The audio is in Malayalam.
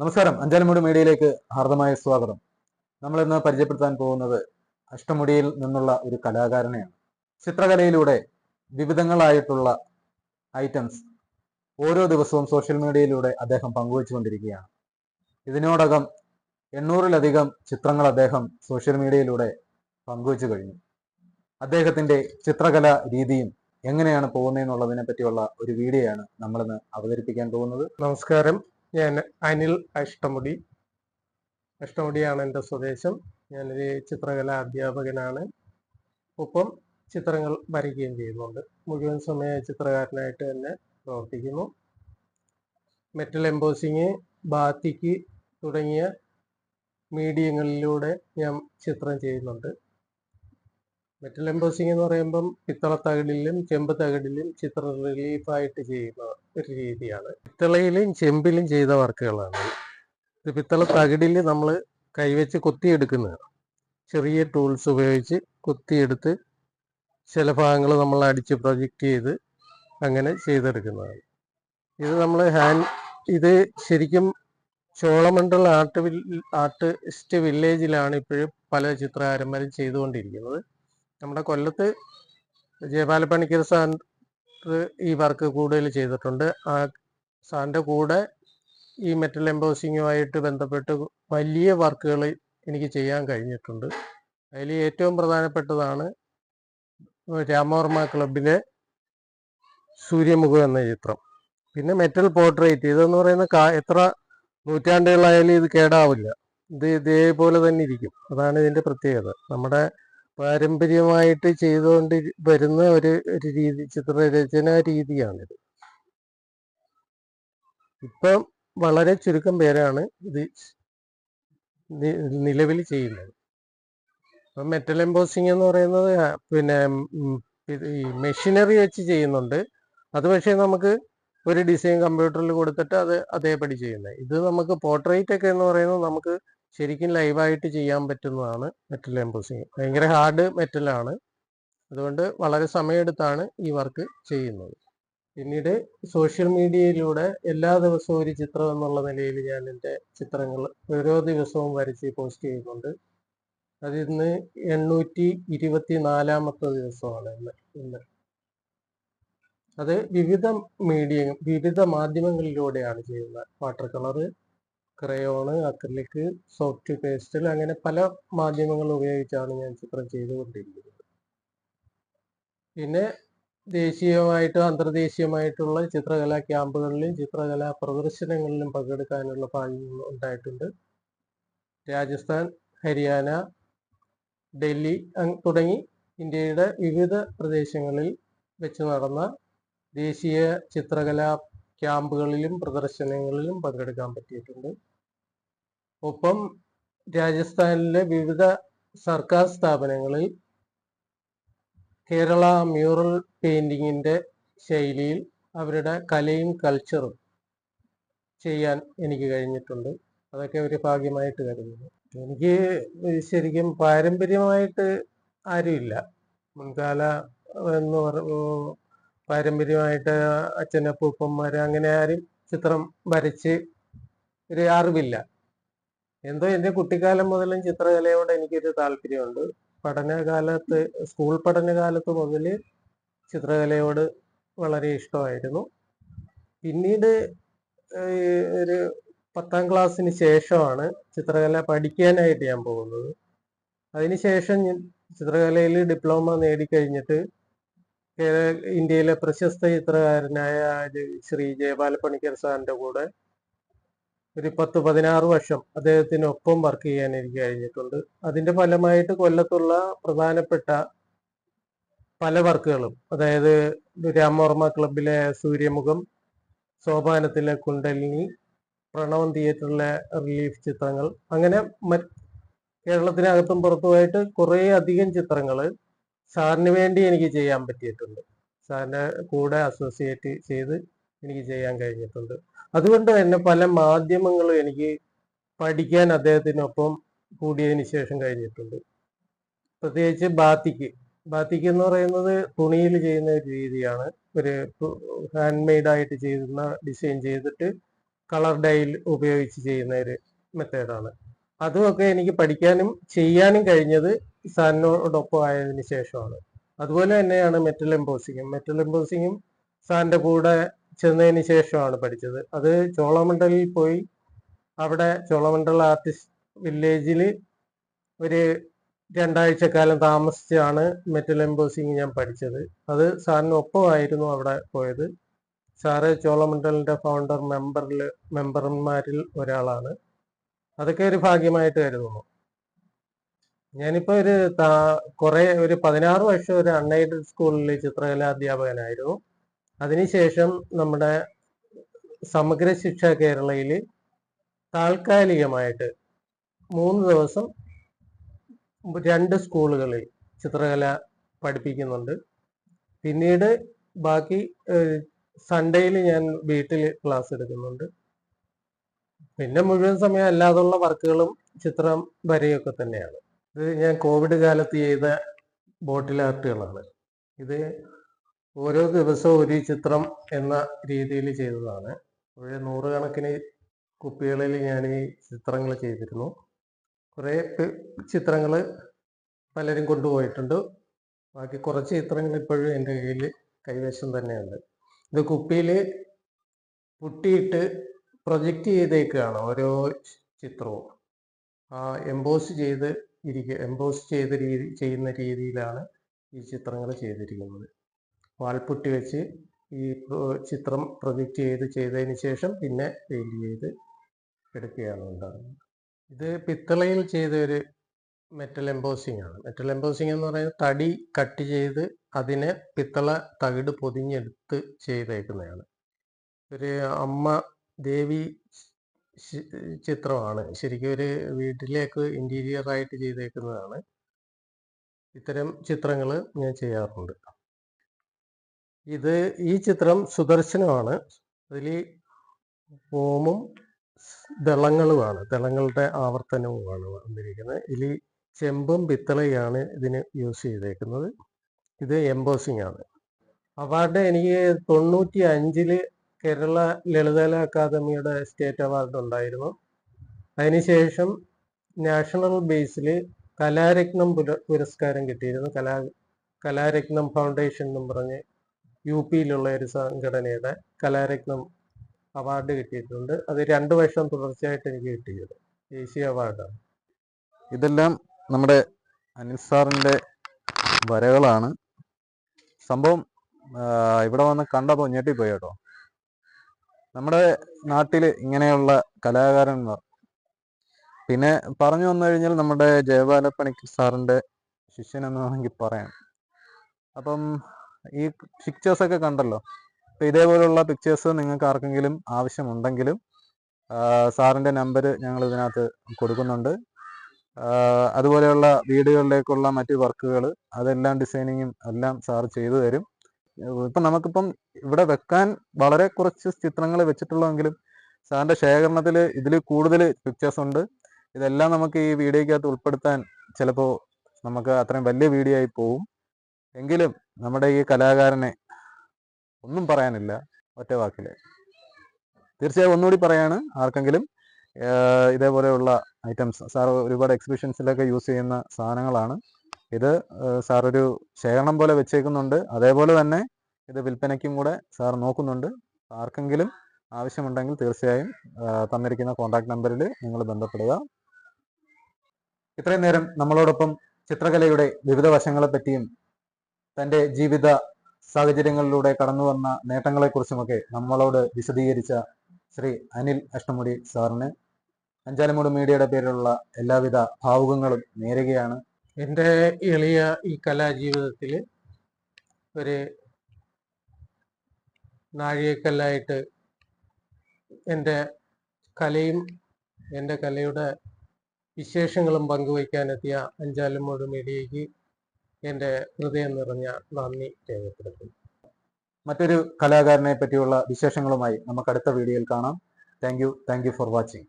നമസ്കാരം. അഞ്ചാലുമൂട് മീഡിയയിലേക്ക് ഹാർദമായ സ്വാഗതം. നമ്മൾ ഇന്ന് പരിചയപ്പെടുത്താൻ പോകുന്നത് അഷ്ടമുടിയിൽ നിന്നുള്ള ഒരു കലാകാരനെയാണ്. ചിത്രകലയിലൂടെ വിവിധങ്ങളായിട്ടുള്ള ഐറ്റംസ് ഓരോ ദിവസവും സോഷ്യൽ മീഡിയയിലൂടെ അദ്ദേഹം പങ്കുവച്ചുകൊണ്ടിരിക്കുകയാണ്. ഇതിനോടകം എണ്ണൂറിലധികം ചിത്രങ്ങൾ അദ്ദേഹം സോഷ്യൽ മീഡിയയിലൂടെ പങ്കുവച്ചു കഴിഞ്ഞു. അദ്ദേഹത്തിന്റെ ചിത്രകല രീതിയും എങ്ങനെയാണ് പോകുന്നതെന്നുള്ളതിനെ പറ്റിയുള്ള ഒരു വീഡിയോയാണ് നമ്മളിന്ന് അവതരിപ്പിക്കാൻ പോകുന്നത്. നമസ്കാരം. ഞാൻ അനിൽ അഷ്ടമുടി. അഷ്ടമുടിയാണ് എന്റെ സ്വദേശം. ഞാനൊരു ചിത്രകലാ അധ്യാപകനാണ്. ഒപ്പം ചിത്രങ്ങൾ വരയ്ക്കുകയും ചെയ്യുന്നുണ്ട്. മുഴുവൻ സമയ ചിത്രകാരനായിട്ട് തന്നെ പ്രവർത്തിക്കുന്നു. മെറ്റൽ എംബോസിങ് ബാത്തിക്ക് തുടങ്ങിയ മീഡിയങ്ങളിലൂടെ ഞാൻ ചിത്രം ചെയ്യുന്നുണ്ട്. മെറ്റൽ എംബോസിങ് എന്ന് പറയുമ്പം പിത്തള തകിടിലും ചെമ്പ് തകിടിലും ചിത്ര റിലീഫായിട്ട് ചെയ്യുന്ന ഒരു രീതിയാണ്. പിത്തളയിലും ചെമ്പിലും ചെയ്ത വർക്കുകളാണ്. ഇത് പിത്തള തകിടിൽ നമ്മൾ കൈവച്ച് കൊത്തിയെടുക്കുന്നതാണ്. ചെറിയ ടൂൾസ് ഉപയോഗിച്ച് കൊത്തിയെടുത്ത് ചില ഭാഗങ്ങൾ നമ്മൾ അടിച്ച് പ്രൊജക്റ്റ് ചെയ്ത് അങ്ങനെ ചെയ്തെടുക്കുന്നതാണ്. ഇത് നമ്മൾ ഹാൻഡ് ഇത് ശരിക്കും ചോളമണ്ഡൽ ആർട്ട് വിൽ ആർട്ടിസ്റ്റ് വില്ലേജിലാണ് ഇപ്പോഴും പല ചിത്രകാരന്മാരും ചെയ്തുകൊണ്ടിരിക്കുന്നത്. നമ്മുടെ കൊല്ലത്ത് ജയപാലപ്പണിക്കർ സാർ ഈ വർക്ക് കൂടുതൽ ചെയ്തിട്ടുണ്ട്. ആ സാറിന്റെ കൂടെ ഈ മെറ്റൽ എംബോസിങ്ങുമായിട്ട് ബന്ധപ്പെട്ട് വലിയ വർക്കുകൾ എനിക്ക് ചെയ്യാൻ കഴിഞ്ഞിട്ടുണ്ട്. അതിൽ ഏറ്റവും പ്രധാനപ്പെട്ടതാണ് രാമവർമ്മ ക്ലബിലെ സൂര്യമുഖം എന്ന ചിത്രം. പിന്നെ മെറ്റൽ പോർട്രേറ്റ് ഇതെന്ന് പറയുന്ന എത്ര നൂറ്റാണ്ടുകളായാലും ഇത് കേടാവില്ല. ഇത് ഇതേപോലെ തന്നെ ഇരിക്കും. അതാണ് ഇതിന്റെ പ്രത്യേകത. നമ്മുടെ പാരമ്പര്യമായിട്ട് ചെയ്തുകൊണ്ട് വരുന്ന ഒരു ഒരു രീതി ചിത്രരചനാ രീതിയാണിത്. ഇപ്പം വളരെ ചുരുക്കം പേരാണ് ഇത് നിലവിൽ ചെയ്യുന്നത്. ഇപ്പം മെറ്റൽ എംബോസിങ് എന്ന് പറയുന്നത് പിന്നെ ഈ മെഷീനറി വെച്ച് ചെയ്യുന്നുണ്ട്. അത് പക്ഷേ നമുക്ക് ഒരു ഡിസൈൻ കമ്പ്യൂട്ടറിൽ കൊടുത്തിട്ട് അത് അതേപടി ചെയ്യുന്നത്. ഇത് നമുക്ക് പോർട്രേറ്റ് ഒക്കെ എന്ന് പറയുന്നത് നമുക്ക് ശരിക്കും ലൈവായിട്ട് ചെയ്യാൻ പറ്റുന്നതാണ് മെറ്റൽ എംബോസിങ് ഭയങ്കര ഹാർഡ് മെറ്റലാണ് അതുകൊണ്ട് വളരെ സമയമെടുത്താണ് ഈ വർക്ക് ചെയ്യുന്നത്. പിന്നീട് സോഷ്യൽ മീഡിയയിലൂടെ എല്ലാ ദിവസവും ഒരു ചിത്രം എന്നുള്ള നിലയിൽ ഞാൻ എന്റെ ചിത്രങ്ങൾ ഓരോ ദിവസവും വരച്ച് പോസ്റ്റ് ചെയ്യുന്നുണ്ട്. അതിൽ നിന്ന് എണ്ണൂറ്റി ഇരുപത്തി നാലാമത്തെ ദിവസമാണ് ഇന്ന്. ഇന്ന്. അത് വിവിധ മീഡിയ വിവിധ മാധ്യമങ്ങളിലൂടെയാണ് ചെയ്യുന്നത്. Water colour crayon acrylic soft pastel അങ്ങനെ പല മാധ്യമങ്ങൾ ഉപയോഗിച്ചാണ് ഞാൻ ചിത്രം ചെയ്തുകൊണ്ടിരിക്കുന്നത്. പിന്നെ ദേശീയമായിട്ടും അന്തർദേശീയമായിട്ടുള്ള ചിത്രകലാ ക്യാമ്പുകളിലും ചിത്രകലാ പ്രദർശനങ്ങളിലും പങ്കെടുക്കാനുള്ള ഭാഗ്യം ഉണ്ടായിട്ടുണ്ട്. രാജസ്ഥാൻ ഹരിയാന ഡൽഹി തുടങ്ങി ഇന്ത്യയുടെ വിവിധ പ്രദേശങ്ങളിൽ വെച്ച് നടന്ന ദേശീയ ചിത്രകലാ ക്യാമ്പുകളിലും പ്രദർശനങ്ങളിലും പങ്കെടുക്കാൻ പറ്റിയിട്ടുണ്ട്. ഒപ്പം രാജസ്ഥാനിലെ വിവിധ സർക്കാർ സ്ഥാപനങ്ങളിൽ കേരള മ്യൂറൽ പെയിന്റിങ്ങിന്റെ ശൈലിയിൽ അവരുടെ കലയും കൾച്ചറും ചെയ്യാൻ എനിക്ക് കഴിഞ്ഞിട്ടുണ്ട്. അതൊക്കെ ഒരു ഭാഗ്യമായിട്ട് കരുതുന്നു. എനിക്ക് ശരിക്കും പാരമ്പര്യമായിട്ട് ആരുമില്ല. മുൻകാല എന്ന് പറ പാരമ്പര്യമായിട്ട് അച്ഛനപ്പൂപ്പന്മാർ അങ്ങനെ ആരും ചിത്രം വരച്ച് ഒരു അറിവില്ല. എന്തോ എന്റെ കുട്ടിക്കാലം മുതലും ചിത്രകലയോട് എനിക്കൊരു താല്പര്യമുണ്ട്. പഠനകാലത്ത് സ്കൂൾ പഠനകാലത്ത് മുതൽ ചിത്രകലയോട് വളരെ ഇഷ്ടമായിരുന്നു. പിന്നീട് ഒരു പത്താം ക്ലാസ്സിന് ശേഷമാണ് ചിത്രകല പഠിക്കാനായിട്ട് ഞാൻ പോകുന്നത്. അതിനുശേഷം ചിത്രകലയിൽ ഡിപ്ലോമ നേടിക്കഴിഞ്ഞിട്ട് ഇന്ത്യയിലെ പ്രശസ്ത ചിത്രകാരനായ ശ്രീ ജയപാലപ്പണിക്കർ സാറിന്റെ കൂടെ ഒരു പത്ത് പതിനാറ് വർഷം അദ്ദേഹത്തിനൊപ്പം വർക്ക് ചെയ്യാൻ എനിക്ക് കഴിഞ്ഞിട്ടുണ്ട്. അതിന്റെ ഫലമായിട്ട് കൊല്ലത്തുള്ള പ്രധാനപ്പെട്ട പല വർക്കുകളും അതായത് രാമവർമ്മ ക്ലബിലെ സൂര്യമുഖം സോപാനത്തിലെ കുണ്ടലിനി പ്രണവം തിയേറ്ററിലെ റിലീഫ് ചിത്രങ്ങൾ അങ്ങനെ കേരളത്തിനകത്തും പുറത്തുമായിട്ട് കുറേ അധികം ചിത്രങ്ങൾ സാറിന് വേണ്ടി എനിക്ക് ചെയ്യാൻ പറ്റിയിട്ടുണ്ട്. സാറിന്റെ കൂടെ അസോസിയേറ്റ് ചെയ്ത് എനിക്ക് ചെയ്യാൻ കഴിഞ്ഞിട്ടുണ്ട്. അതുകൊണ്ട് തന്നെ പല മാധ്യമങ്ങളും എനിക്ക് പഠിക്കാൻ അദ്ദേഹത്തിനൊപ്പം കൂടിയതിന് ശേഷം കഴിഞ്ഞിട്ടുണ്ട്. പ്രത്യേകിച്ച് ബാത്തിക്ക്. ബാത്തിക്ക് എന്ന് പറയുന്നത് തുണിയിൽ ചെയ്യുന്ന ഒരു രീതിയാണ്. ഒരു ഹാൻഡ് മെയ്ഡായിട്ട് ചെയ്യുന്ന ഡിസൈൻ ചെയ്തിട്ട് കളർ ഡൈൽ ഉപയോഗിച്ച് ചെയ്യുന്ന ഒരു മെത്തേഡാണ് അതുമൊക്കെ എനിക്ക് പഠിക്കാനും ചെയ്യാനും കഴിഞ്ഞത് സാറിനോടൊപ്പം ആയതിനു ശേഷമാണ്. അതുപോലെ തന്നെയാണ് മെറ്റൽ എംബോസിങ്ങും മെറ്റൽ എംബോസിങ്ങും സാറിന്റെ കൂടെ ചെന്നതിന് ശേഷമാണ് പഠിച്ചത്. അത് ചോളമണ്ഡലിൽ പോയി അവിടെ ചോളമണ്ഡൽ ആർട്ടിസ്റ്റ് വില്ലേജിൽ ഒരു രണ്ടാഴ്ച കാലം താമസിച്ചാണ് മെറ്റൽ എംബോസിങ് ഞാൻ പഠിച്ചത്. അത് സാറിന് ഒപ്പമായിരുന്നു അവിടെ പോയത്. സാറ് ചോളമണ്ഡലിന്റെ ഫൗണ്ടർ മെമ്പറിൽ മെമ്പർമാരിൽ ഒരാളാണ്. അതൊക്കെ ഒരു ഭാഗ്യമായിട്ട് കരുതുന്നു. ഞാനിപ്പോൾ ഒരു കുറെ ഒരു പതിനാറ് വർഷം ഒരു അൺഎയ്ഡഡ് സ്കൂളിൽ ചിത്രകലാ അധ്യാപകനായിരുന്നു. അതിനുശേഷം നമ്മുടെ സമഗ്ര ശിക്ഷ കേരളയിൽ താൽക്കാലികമായിട്ട് മൂന്ന് ദിവസം രണ്ട് സ്കൂളുകളിൽ ചിത്രകല പഠിപ്പിക്കുന്നുണ്ട്. പിന്നീട് ബാക്കി സൺഡേയിൽ ഞാൻ വീട്ടിൽ ക്ലാസ് എടുക്കുന്നുണ്ട്. പിന്നെ മുഴുവൻ സമയം അല്ലാതുള്ള വർക്കുകളും ചിത്രം വരയൊക്കെ തന്നെയാണ്. ഇത് ഞാൻ കോവിഡ് കാലത്ത് ചെയ്ത ബോട്ടിൽ ആർട്ടുകളാണ്. ഇത് ഓരോ ദിവസവും ഒരു ചിത്രം എന്ന രീതിയിൽ ചെയ്തതാണ്. ഒരു നൂറുകണക്കിന് കുപ്പികളിൽ ഞാൻ ഈ ചിത്രങ്ങൾ ചെയ്തിരുന്നു. കുറേ ചിത്രങ്ങൾ പലരും കൊണ്ടുപോയിട്ടുണ്ട്. ബാക്കി കുറച്ച് ചിത്രങ്ങൾ ഇപ്പോഴും എന്റെ കയ്യിൽ കൈവശം തന്നെയുണ്ട്. ഇത് കുപ്പിയിൽ പുട്ടിയിട്ട് പ്രൊജക്റ്റ് ചെയ്തേക്കുകയാണ് ഓരോ ചിത്രവും. ആ എംബോസ് ചെയ്ത് ഇരിക്കുക എംബോസ് ചെയ്ത രീതി ചെയ്യുന്ന രീതിയിലാണ് ഈ ചിത്രങ്ങൾ ചെയ്തിരിക്കുന്നത്. വാൾപുട്ടി വെച്ച് ഈ ചിത്രം പ്രൊജക്റ്റ് ചെയ്ത് ചെയ്തതിന് ശേഷം പിന്നെ പെയിന്റ് ചെയ്ത് എടുക്കുകയാണ് ഉണ്ടാകുന്നത് ഇത് പിത്തളയിൽ ചെയ്ത ഒരു മെറ്റൽ എംബോസിംഗ് ആണ്. മെറ്റൽ എംബോസിംഗ് എന്ന് പറയുന്നത് തടി കട്ട് ചെയ്ത് അതിനെ പിത്തള തകിട് പൊതിഞ്ഞെടുത്ത് ചെയ്തേക്കുന്നതാണ്. ഒരു അമ്മ ദേവി ചിത്രമാണ്. ശരിക്കും ഒരു വീട്ടിലേക്ക് ഇന്റീരിയറായിട്ട് ചെയ്തേക്കുന്നതാണ്. ഇത്തരം ചിത്രങ്ങൾ ഞാൻ ചെയ്യാറുണ്ട്. ഇത് ഈ ചിത്രം സുദർശനമാണ്. അതിൽ ഓമും ദളങ്ങളുമാണ്. ദളങ്ങളുടെ ആവർത്തനവുമാണ് വന്നിരിക്കുന്നത്. ഇതിൽ ചെമ്പും പിത്തളയാണ് ഇതിന് യൂസ് ചെയ്തേക്കുന്നത്. ഇത് എംബോസിംഗ് ആണ്. അവാർഡ് എനിക്ക് തൊണ്ണൂറ്റി അഞ്ചിൽ കേരള ലളിതകല അക്കാദമിയുടെ സ്റ്റേറ്റ് അവാർഡ് ഉണ്ടായിരുന്നു. അതിനുശേഷം നാഷണൽ ബേസിൽ കലാരത്നം പുര- പുരസ്കാരം കിട്ടിയിരുന്നു. കലാ കലാരത്നം ഫൗണ്ടേഷൻ എന്നും പറഞ്ഞ് യു പിയിലുള്ള ഒരു സംഘടനയുടെ കലാരത്നം അവാർഡ് കിട്ടിയിട്ടുണ്ട്. അത് രണ്ട് വർഷം തുടർച്ചയായിട്ട് എനിക്ക് കിട്ടിയത് ദേശീയ അവാർഡാണ്. ഇതെല്ലാം നമ്മുടെ അനിൽ സാറിന്റെ വരകളാണ്. സംഭവം ഇവിടെ വന്ന് കണ്ടപ്പോൾ ഞെട്ടിപ്പോയി കേട്ടോ. നമ്മുടെ നാട്ടിൽ ഇങ്ങനെയുള്ള കലാകാരന്മാർ. പിന്നെ പറഞ്ഞു വന്നു കഴിഞ്ഞാൽ നമ്മുടെ ജയബാലപ്പണിക്ക് സാറിന്റെ ശിഷ്യൻ എന്ന് വേണമെങ്കിൽ പറയാം. അപ്പം ഈ പിക്ചേഴ്സ് ഒക്കെ കണ്ടല്ലോ? അപ്പൊ ഇതേപോലുള്ള പിക്ചേഴ്സ് നിങ്ങൾക്ക് ആർക്കെങ്കിലും ആവശ്യമുണ്ടെങ്കിലും സാറിന്റെ നമ്പർ ഞങ്ങൾ ഇതിനകത്ത് കൊടുക്കുന്നുണ്ട്. അതുപോലെയുള്ള വീടുകളിലേക്കുള്ള മറ്റ് വർക്കുകൾ അതെല്ലാം ഡിസൈനിങ്ങും എല്ലാം സാർ ചെയ്തു തരും. ഇപ്പം നമുക്കിപ്പം ഇവിടെ വെക്കാൻ വളരെ കുറച്ച് ചിത്രങ്ങൾ വെച്ചിട്ടുള്ളതെങ്കിലും സാറിന്റെ ശേഖരണത്തിൽ ഇതിൽ കൂടുതൽ പിക്ചേഴ്സ് ഉണ്ട്. ഇതെല്ലാം നമുക്ക് ഈ വീഡിയോയ്ക്കകത്ത് ഉൾപ്പെടുത്താൻ ചിലപ്പോൾ നമുക്ക് അത്രയും വലിയ വീഡിയോ ആയി പോവും. എങ്കിലും നമ്മുടെ ഈ കലാകാരനെ ഒന്നും പറയാനില്ല ഒറ്റ വാക്കിൽ. തീർച്ചയായും ഒന്നുകൂടി പറയാണ് ആർക്കെങ്കിലും ഇതേപോലെയുള്ള ഐറ്റംസ് സാർ ഒരുപാട് എക്സിബിഷൻസിലൊക്കെ യൂസ് ചെയ്യുന്ന സാധനങ്ങളാണ്. ഇത് സാറൊരു ഒരു ശേഖരണം പോലെ വെച്ചേക്കുന്നുണ്ട്. അതേപോലെ തന്നെ ഇത് വിൽപ്പനയ്ക്കും കൂടെ സാർ നോക്കുന്നുണ്ട്. ആർക്കെങ്കിലും ആവശ്യമുണ്ടെങ്കിൽ തീർച്ചയായും തന്നിരിക്കുന്ന കോൺടാക്ട് നമ്പറിൽ നിങ്ങൾ ബന്ധപ്പെടുക. ഇത്രയും നേരം നമ്മളോടൊപ്പം ചിത്രകലയുടെ വിവിധ വശങ്ങളെ പറ്റിയും തന്റെ ജീവിത സാഹചര്യങ്ങളിലൂടെ കടന്നു വന്ന നേട്ടങ്ങളെക്കുറിച്ചുമൊക്കെ നമ്മളോട് വിശദീകരിച്ച ശ്രീ അനിൽ അഷ്ടമുടി സാറിന്. അഞ്ചാലമൂട് മീഡിയയുടെ പേരിലുള്ള എല്ലാവിധ ഭാവുകങ്ങളും നേരുകയാണ്. എന്റെ എളിയ ഈ കലാജീവിതത്തിൽ ഒരു നാഴികക്കല്ലായിട്ട് എന്റെ കലയും എന്റെ കലയുടെ വിശേഷങ്ങളും പങ്കുവയ്ക്കാനെത്തിയ അഞ്ചാലിമൂട് മീഡിയയ്ക്ക് എന്റെ ഹൃദയം നിറഞ്ഞ നന്ദി രേഖപ്പെടുത്തുന്നു. മറ്റൊരു കലാകാരനെ പറ്റിയുള്ള വിശേഷങ്ങളുമായി നമുക്ക് അടുത്ത വീഡിയോയിൽ കാണാം. Thank you thank you for watching